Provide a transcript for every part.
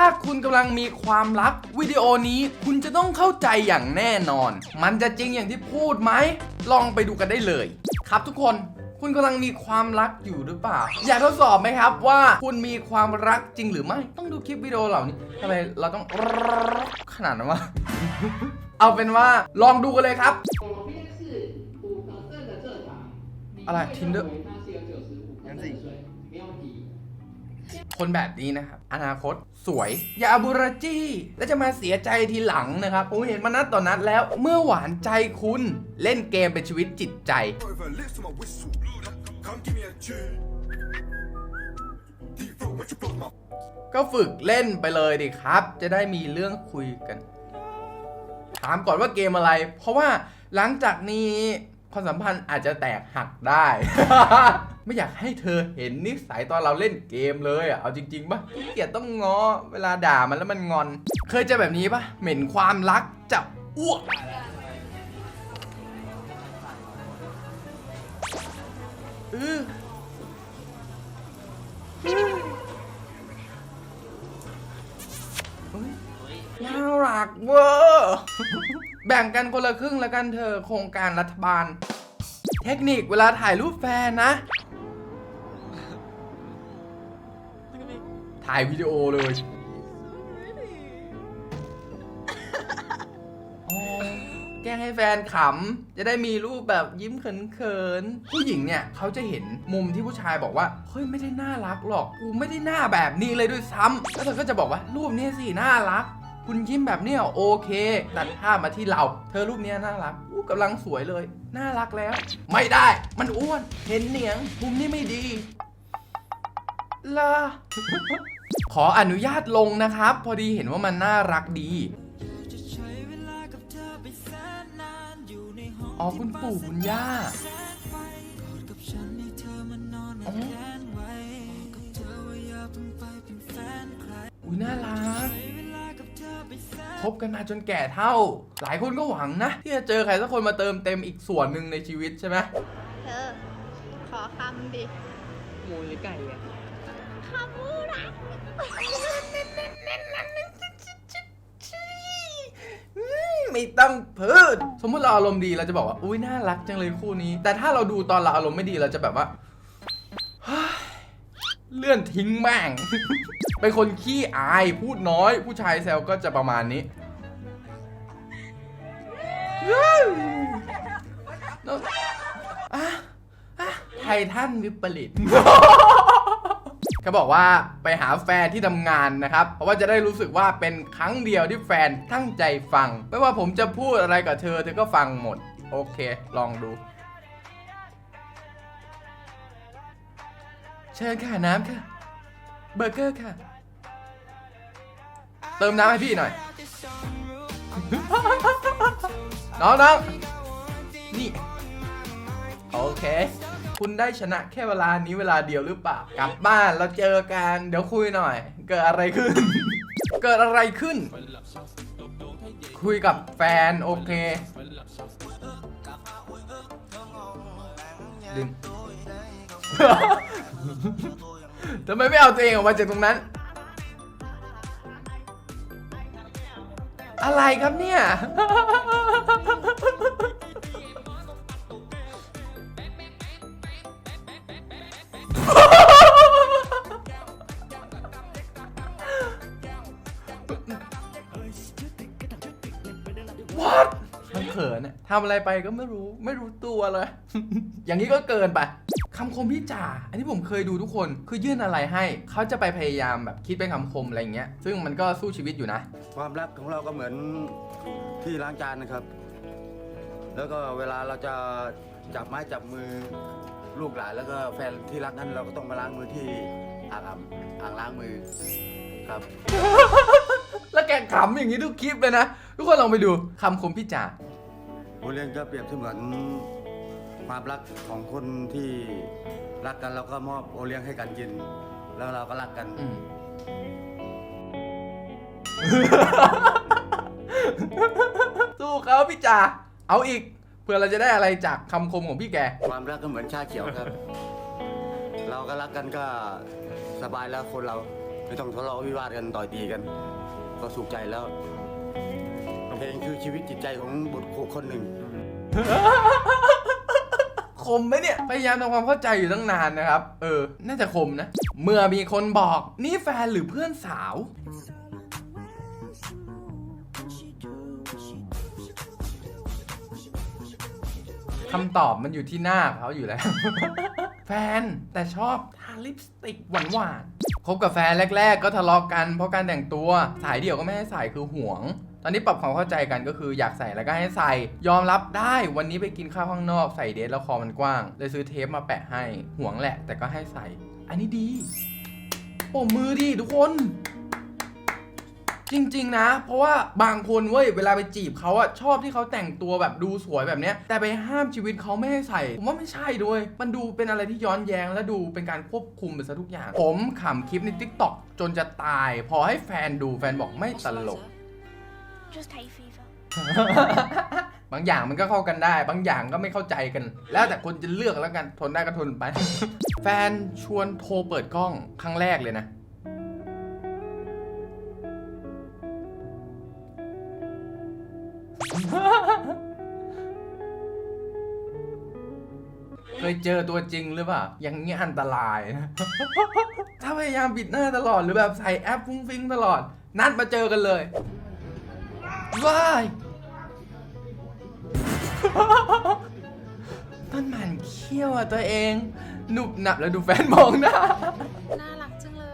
ถ้าคุณกำลังมีความรักวิดีโอนี้คุณจะต้องเข้าใจอย่างแน่นอน มันจะจริงอย่างที่พูดไหม ลองไปดูกันได้เลย ครับทุกคนคุณกำลังมีความรักอยู่หรือเปล่า อยากทดสอบไหมครับว่าคุณมีความรักจริงหรือไม่ ต้องดูคลิปวิดีโอเหล่านี้ทำไมเราต้องขนาดนั้นวะเอาเป็นว่าลองดูกันเลยครับ อะไรทินเดอร์งสิ คนแบบนี้นะครับ อนาคตสวย อย่าบุรจี้ แล้วจะมาเสียใจทีหลังนะครับ ผมเห็นมานัดต่อนนัดแล้ว เมื่อหวานใจคุณเล่นเกมเป็นชีวิตจิตใจ ก็ฝึกเล่นไปเลยดิครับ จะได้มีเรื่องคุยกัน ถามก่อนว่าเกมอะไร เพราะว่าหลังจากนี้ ความสัมพันธ์อาจจะแตกหักได้ ไม่อยากให้เธอเห็นนิสัยตอนเราเล่นเกมเลยอะ เอาจริงๆป่ะขี้เกียจต้องงอ เวลาด่ามันแล้วมันงอน เคยเจอแบบนี้ป่ะเหม็นความรักจะอ้วกอือ แบ่งกันคนละครึ่งแล้วกันเธอะโครงการรัฐบาล เทคนิคเวลาถ่ายรูปแฟนนะ ถ่ายวิดีโอเลยอ๋อแกล้งให้แฟนขำ จะได้มีรูปแบบยิ้มเขินๆ ผู้หญิงเนี่ยเขาจะเห็นมุมที่ผู้ชายบอกว่า เฮ้ยไม่ได้น่ารักหรอก กูไม่ได้หน้าแบบนี้เลยด้วยซ้ำแล้วเธอก็จะบอกว่ารูปเนี้ยสิน่ารัก คุณยิ้มแบบเนี้ยโอเค ตัดภาพมาที่เรา เธอรูปเนี้ยน่ารักอู้กำลังสวยเลย น่ารักแล้ว ไม่ได้ มันอ้วน เห็นเหนียงมุมนี้ไม่ดีลา ขออนุญาตลงนะครับ พอดีเห็นว่ามันน่ารักดี อ๋อคุณปู่คุณย่าอ๋ออุ้ยน่ารัก คบกันมาจนแก่เท่า หลายคนก็หวังนะ ที่จะเจอใครสักคนมาเติมเต็มอีกส่วนหนึ่งในชีวิตใช่ไหมเธอ ขอคำดิหมูหรือไก่อะคำมูรักไม่ต้องพูดสมมติเราอารมณ์ดีเราจะบอกว่า อุ้ยน่ารักจังเลยคู่นี้ แต่ถ้าเราดูตอนเราอารมณ์ไม่ดีเราจะแบบว่าเฮ้ยเลื่อนทิ้งแม่ง เป็นคนขี้อายพูดน้อย ผู้ชายแซวก็จะประมาณนี้อะอะไททันวิปริตเขาบอกว่าไปหาแฟนที่ทำงานนะครับ เพราะว่าจะได้รู้สึกว่าเป็นครั้งเดียวที่แฟนตั้งใจฟัง ไม่ว่าผมจะพูดอะไรกับเธอ เธอก็ฟังหมด โอเค ลองดู เชิญค่ะน้ำค่ะ เบอร์เกอร์ค่ะ เติมน้ำให้พี่หน่อย น้องน้องนี่ โอเค คุณได้ชนะแค่เวลานี้เวลาเดียวหรือเปล่า กลับบ้านเราเจอกัน เดี๋ยวคุยหน่อย เกิดอะไรขึ้น เกิดอะไรขึ้น คุยกับแฟน โอเค ดึง ทำไมไม่เอาตัวเองออกมาจากตรงนั้น อะไรครับเนี่ย ทำอะไรไปก็ไม่รู้ไม่รู้ตัวเลย อย่างนี้ก็เกินไปคำคมพี่จ่า อันนี้ผมเคยดูทุกคน คือยื่นอะไรให้ เขาจะไปพยายามแบบคิดเป็นคำคมอะไรอย่างเงี้ย ซึ่งมันก็สู้ชีวิตอยู่นะ ความรักของเราก็เหมือนที่ล้างจานนะครับ แล้วก็เวลาเราจะจับไม้จับมือลูกหลานแล้วก็แฟนที่รักนั้นเราก็ต้องมาล้างมือที่อ่างอาบอ่างล้างมือครับ แล้วแกขำอย่างนี้ทุกคลิปเลยนะ ทุกคนลองไปดูคำคมพี่จ่า โอเลี้ยงก็เปรียบเสมือนความรักของคนที่รักกันเราก็มอบโอเลี้ยงให้กันกิน แล้วเราก็รักกันอืมสู้เขาพี่จ่าเอาอีก เพื่อเราจะได้อะไรจากคำคมของพี่แก ความรักก็เหมือนชาเขียวครับ เราก็รักกันก็สบายแล้วคนเรา ไม่ต้องทะเลาะวิวาทกันต่อยตีกัน ก็สุขใจแล้ว เพลงคือชีวิตจิตใจของบุตรคนหนึ่ง คมไหมเนี่ย พยายามทำความเข้าใจอยู่ตั้งนานนะครับ เออ น่าจะคมนะ เมื่อมีคนบอกนี่แฟนหรือเพื่อนสาว คำตอบมันอยู่ที่หน้าเขาอยู่แล้ว แฟนแต่ชอบทาลิปสติกหวานๆคบกับแฟนแรก ๆ ก็ทะเลาะกันเพราะการแต่งตัว สายเดี่ยวก็ไม่ให้ใส่คือห่วง อนนี้ปรับความเข้าใจกันก็คืออยากใส่แล้วก็ให้ใส่ ยอมรับได้วันนี้ไปกินข้าวข้างนอกใส่เดทแล้วคอมันกว้าง เลยซื้อเทปมาแปะให้ห่วงแหละ แต่ก็ให้ใส่ อันนี้ดีปมมือดิทุกคน จริง ๆ นะ เพราะว่าบางคนเว้ยเวลาไปจีบเขาอะชอบที่เขาแต่งตัวแบบดูสวยแบบเนี้ย แต่ไปห้ามชีวิตเขาไม่ให้ใส่ ผมว่าไม่ใช่ด้วย มันดูเป็นอะไรที่ย้อนแย้งและดูเป็นการควบคุมไปซะทุกอย่าง ผมขำคลิปใน t ิ k t o k จนจะตาย พอให้แฟนดูแฟนบอกไม่ตลก Just hay fever บางอย่างมันก็เข้ากันได้ บางอย่างก็ไม่เข้าใจกัน แล้วแต่คนจะเลือกแล้วกันทนได้ก็ทนไป แฟนชวนโทรเปิดกล้องครั้งแรกเลยนะ เคยเจอตัวจริงหรือเปล่าอย่างเงี้ยอันตรายนะ ถ้าพยายามปิดหน้าตลอดหรือแบบใส่แอปฟุ้งฟิ้งตลอด นัดมาเจอกันเลย ว้ายต้นมันเขี้ยวอะตัวเอง หนุบหนับแล้วดูแฟนมองหน้าน่ารักจังเล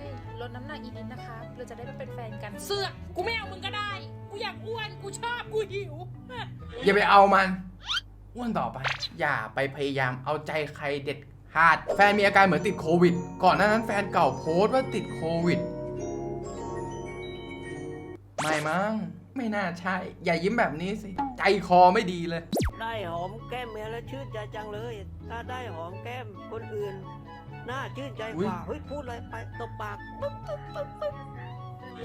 ย ลดน้ำหนักอีกนิดนะคะ เราจะได้มาเป็นแฟนกัน เสือกกูไม่เอามึงก็ได้ กูอยากอ้วน กูชอบ กูหิว อย่าไปเอามัน อ้วนต่อไป อย่าไปพยายามเอาใจใครเด็ดขาด แฟนมีอาการเหมือนติดโควิด ก่อนหน้านั้นแฟนเก่าโพสต์ว่าติดโควิด ไม่มั้ง ไม่น่าใช่ อย่ายิ้มแบบนี้สิ ใจคอไม่ดีเลย ได้หอมแก้มเมียแล้วชื่นใจจังเลย ถ้าได้หอมแก้มคนอื่น น่าชื่นใจอุ๊กยว่า เฮ้ยพูดอะไรไปตบปากปุ๊บปุ๊บปุ๊บปุ๊บ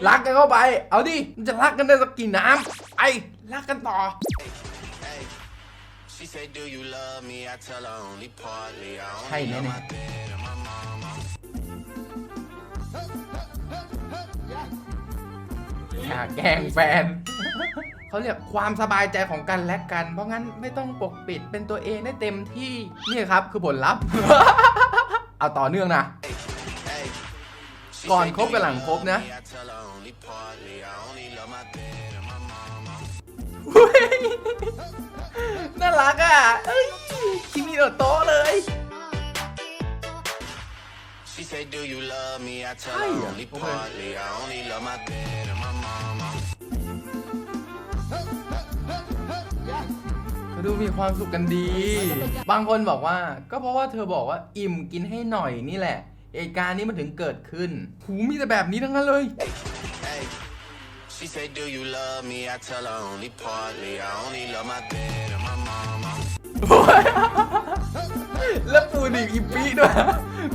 รักกันเข้าไป เอาดิมันจะรักกันได้สักกี่น้ำไปรักกันต่อ She said, Do you love me? I tell her only partly. I ใช่ only แน่ love ๆ my bed and my อย่าแกล้งแฟนเขาเรียกความสบายใจของกันและกัน เพราะงั้นไม่ต้องปกปิดเป็นตัวเองได้เต็มที่นี่ครับคือผลลัพธ์ เอาต่อเนื่องนะ She ก่อน said, คบ "Do กับ you หลังคบ love นะ me?" I tell her only partly. I only love my bed and my mama. อุ๊ยน่ารักอะเอ้ยคิมิโนโตะเลย She said, Do you ดูมีความสุขกันดี บางคนบอกว่า ก็เพราะว่าเธอบอกว่าอิ่มกินให้หน่อยนี่แหละเหตุการณ์นี้มันถึงเกิดขึ้น หูมีแต่แบบนี้ทั้งนั้นเลย Hey. She said, Do you love me? I tell her only partly. I only love my bed and my mama. แล้วปูดิอีปีด้วย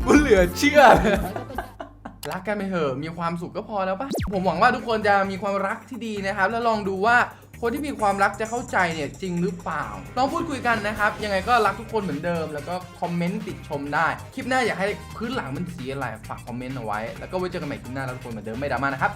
กูเหลือเชื่อเลยรักกันไปเถอะมีความสุขก็พอแล้วปะผมหวังว่าทุกคนจะมีความรักที่ดีนะครับ แล้วลองดูว่า คนที่มีความรักจะเข้าใจเนี่ยจริงหรือเปล่าลองพูดคุยกันนะครับ ยังไงก็รักทุกคนเหมือนเดิม แล้วก็คอมเมนต์ติดชมได้ คลิปหน้าอยากให้พื้นหลังมันสีอะไรฝากคอมเมนต์เอาไว้ แล้วก็ไว้เจอกันใหม่คลิปหน้าแล้วทุกคนเหมือนเดิมไม่ดราม่านะครับ